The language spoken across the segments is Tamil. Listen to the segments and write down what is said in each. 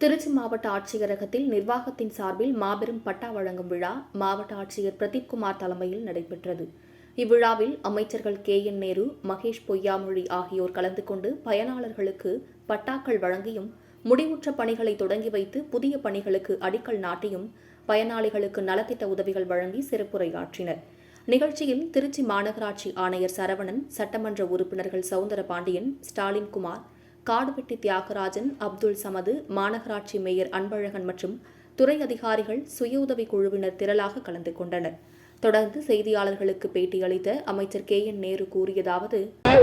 திருச்சி மாவட்ட ஆட்சியரகத்தில் நிர்வாகத்தின் சார்பில் மாபெரும் பட்டா வழங்கும் விழா மாவட்ட ஆட்சியர் பிரதீப்குமார் தலைமையில் நடைபெற்றது. இவ்விழாவில் அமைச்சர்கள் கே. என். நேரு மகேஷ் பொய்யாமொழி ஆகியோர் கலந்து கொண்டு பயனாளர்களுக்கு பட்டாக்கள் வழங்கியும் முடிவுற்ற பணிகளை தொடங்கி வைத்து புதிய பணிகளுக்கு அடிக்கல் நாட்டியும் பயனாளிகளுக்கு நலத்திட்ட உதவிகள் வழங்கி சிறப்புரையாற்றினர். நிகழ்ச்சியில் திருச்சி மாநகராட்சி ஆணையர் சரவணன் சட்டமன்ற உறுப்பினர்கள் சவுந்தர பாண்டியன் ஸ்டாலின் குமார் காடுவெட்டி தியாகராஜன் அப்துல் சமது மாநகராட்சி மேயர் அன்பழகன் மற்றும் துறை அதிகாரிகள் சுய உதவி குழுவினர் திரளாக கலந்து கொண்டனர். தொடர்ந்து செய்தியாளர்களுக்கு பேட்டியளித்த அமைச்சர் கே என் நேரு கூறியதாவது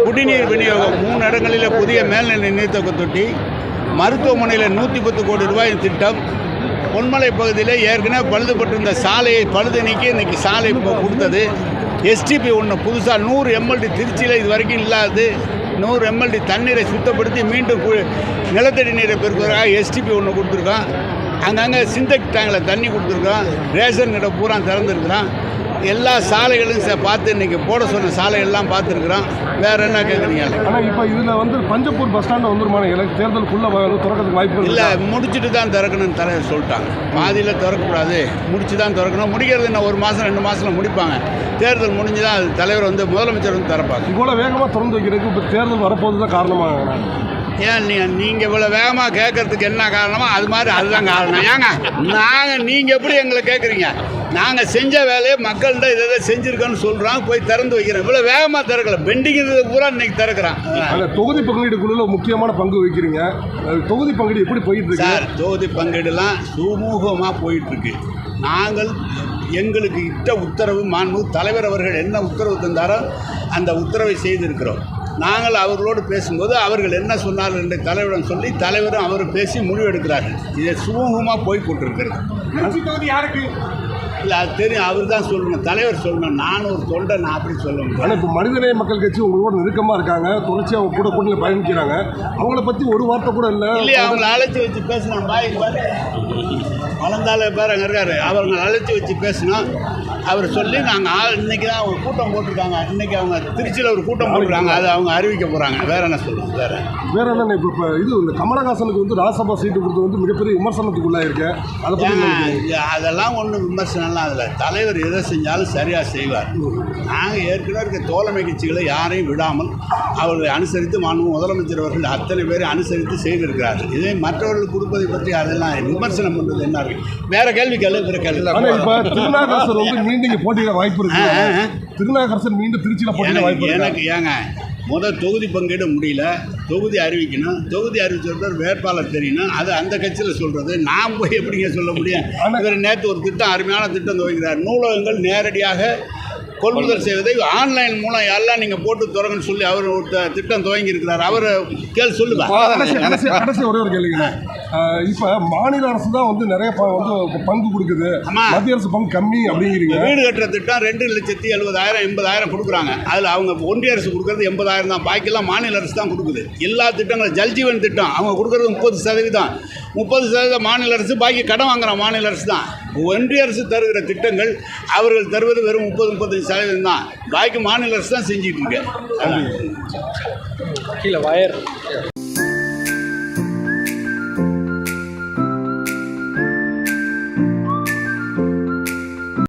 குடிநீர் விநியோகம் மூணு இடங்களில் புதிய மேல்நிலை நீர்த்தக்க தொட்டி மருத்துவமனையில் நூற்றி பத்து கோடி ரூபாய் திட்டம் பொன்மலை பகுதியில் ஏற்கனவே பழுதுபட்டிருந்த சாலையை பழுது நீக்கி இன்னைக்கு சாலை கொடுத்தது. எஸ்டிபி ஒன்று புதுசாக நூறு எம்எல்டி திருச்சியில் இது வரைக்கும் இல்லாது நூறு எம்எல்டி தண்ணீரை சுத்தப்படுத்தி மீண்டும் நிலத்தடி நீரை பெருக்கிறதுக்காக எஸ்டிபி ஒன்று கொடுத்துருக்கோம் அங்கங்கே சிந்தக் டேங்கில் தண்ணி கொடுத்துருக்கோம் ரேஷன் கடை பூரா திறந்துருக்குறோம் எல்லா சாலைகளும் ச- பார்த்து இன்னைக்கு போட சொன்ன சாலைகள்லாம் பார்த்துருக்குறோம். வேற என்ன கேட்குறீங்க ஆனால் இப்போ இதில் வந்து பஞ்சப்பூர் பஸ் ஸ்டாண்டு வந்துருமான எனக்கு தேர்தலுக்குள்ளே திறக்கிறதுக்கு வாய்ப்பு இல்லை முடிச்சுட்டு தான் திறக்கணும்னு தலைவர் சொல்லிட்டாங்க. பாதியில் திறக்கக்கூடாது. முடிச்சு தான் திறக்கணும். முடிக்கிறது என்ன ஒரு மாதம் ரெண்டு மாதத்தில் முடிப்பாங்க. தேர்தல் முடிஞ்சு தான் அது தலைவர் வந்து முதலமைச்சர் வந்து திறப்பாங்க இவ்வளோ வேகமாக திறந்து வைக்கிறதுக்கு இப்போ தேர்தல் வரப்போது தான் காரணமாக ஏன் நீ நீங்கள் இவ்வளோ வேகமாக கேட்கறதுக்கு என்ன காரணமோ அது மாதிரி அதுதான் காரணம். ஏங்க நாங்கள் நீங்கள் எப்படி எங்களை கேட்குறீங்க நாங்கள் செஞ்ச வேலையை மக்கள்கிட்ட இதை இதை செஞ்சுருக்கோன்னு சொல்கிறோம் போய் திறந்து வைக்கிறோம் இவ்வளோ வேகமாக திறக்கல. பெண்டிங் இருந்தது பூரா இன்னைக்கு திறக்கிறான். அந்த தொகுதி பங்கீடு குழுவில் முக்கியமான பங்கு வகிக்கிறீங்க. அது தொகுதி பங்கீடு எப்படி போயிட்டு இருக்கு சார் தொகுதி பங்கீடுலாம் சுமூகமாக போயிட்டுருக்கு. நாங்கள் எங்களுக்கு இட்ட உத்தரவு மாண்பு தலைவர் அவர்கள் என்ன உத்தரவு தந்தாரோ அந்த உத்தரவை செய்திருக்கிறோம். நாங்கள் அவர்களோடு பேசும்போது அவர்கள் என்ன சொன்னார்கள் என்று தலைவரிடம் சொல்லி தலைவரும் அவரும் பேசி முடிவெடுக்கிறார்கள் இது சுமூகமாக போய் கொண்டிருக்கிறது தொகுதி யாருக்கு? இல்லை அது தெரியும். அவர் தான் சொல்லணும். தலைவர் சொல்லணும். நான் ஒரு தொண்டை நான் அப்படி சொல்ல முடியும் ஆனால் இப்போ மனிதநேய மக்கள் கட்சி உங்களோட நெருக்கமாக இருக்காங்க. தொடர்ச்சி அவங்க கூட கூட பயணிக்கிறாங்க. அவங்கள பற்றி ஒரு வார்த்தை கூட இல்லை. இல்லையா அவங்கள அழைச்சி வச்சு பேசணும். பாய் பாரு வளர்ந்தால பேர் அங்கே இருக்காரு. அவங்களை அழைச்சி வச்சு பேசணும். அவர் சொல்லி நாங்கள் ஆள் இன்னைக்கு தான் அவங்க கூட்டம் போட்டிருக்காங்க. இன்னைக்கு அவங்க திருச்சியில் ஒரு கூட்டம் போட்டிருக்காங்க. அதை அவங்க அறிவிக்க போகிறாங்க வேற என்ன சொல்லுங்க வேற. வேற என்ன இப்போ இப்போ இது இந்த கமலஹாசனுக்கு வந்து ராஜ்சபா சீட்டு கொடுத்தது வந்து மிகப்பெரிய விமர்சனத்துக்குள்ளே இருக்கு. அதை பற்றி அதெல்லாம் ஒன்றும் விமர்சனம்லாம் அதில் தலைவர் எதை செஞ்சாலும் சரியாக செய்வார். நாங்கள் ஏற்கனவே இருக்க தோழமை கட்சிகளை யாரையும் விடாமல் அவர்களை அனுசரித்து மாண்பு முதலமைச்சர் அவர்கள் அத்தனை பேரை அனுசரித்து செய்திருக்கிறார்கள். இதே மற்றவர்களுக்கு கொடுப்பதை பற்றி அதெல்லாம் விமர்சனம் பண்ணுறது என்ன இருக்கு? வேற கேள்வி கேள்வி வேற கேள்வி. மீண்டும் போட்டியிட வாய்ப்பு இருக்கு. திருநாகரசர் மீண்டும் திருச்சியில் போட்டியிட வாய்ப்பு எனக்கு இருக்கு. எனக்கு ஏங்க முதல் தொகுதி பங்கீடு முடியல தொகுதி அறிவிக்கணும் தொகுதி அறிவிச்சவர் வேட்பாளர் தெரியணும் அது அந்த கட்சியில் சொல்கிறது நான் போய் எப்படிங்க சொல்ல முடியும்? இவர் நேற்று ஒரு திட்டம் அருமையான திட்டம் துவங்கிறார் நூலகங்கள் நேரடியாக கொள்முதல் செய்வதை ஆன்லைன் மூலம் எல்லாம் நீங்கள் போட்டு திறங்கன்னு சொல்லி அவர் திட்டம் துவங்கி இருக்கிறார் அவர் கேள் சொல்லுவா. கடைசி கடைசி கடைசி ஒரே ஒரு கேள்விங்க. இப்போ மாநில அரசு தான் வந்து நிறைய ப- வந்து பங்கு கொடுக்குது. மத்திய அரசு பங்கு கம்மி அப்படிங்கிறீங்க. வீடு கட்டுற திட்டம் ரெண்டு லட்சத்தி எழுபதாயிரம் எண்பதாயிரம் கொடுக்குறாங்க. அதில் அவங்க ஒன்றிய அரசு கொடுக்குறது எண்பதாயிரம் தான். பாக்கியெல்லாம் மாநில அரசு தான் கொடுக்குது. எல்லா திட்டங்களும் ஜல்ஜீவன் திட்டம் அவங்க கொடுக்குறது முப்பது சதவீதம். முப்பது சதவீதம் மாநில அரசு பாக்கி கடன் வாங்குற மாநில அரசு தான். ஒன்றிய அரசு தருகிற திட்டங்கள் அவர்கள் தருவது வெறும் முப்பது முப்பத்தஞ்சு சதவீதம் தான். பாக்கி மாநில அரசு தான் செஞ்சிட்டு இருக்கு. கீழே வயர்.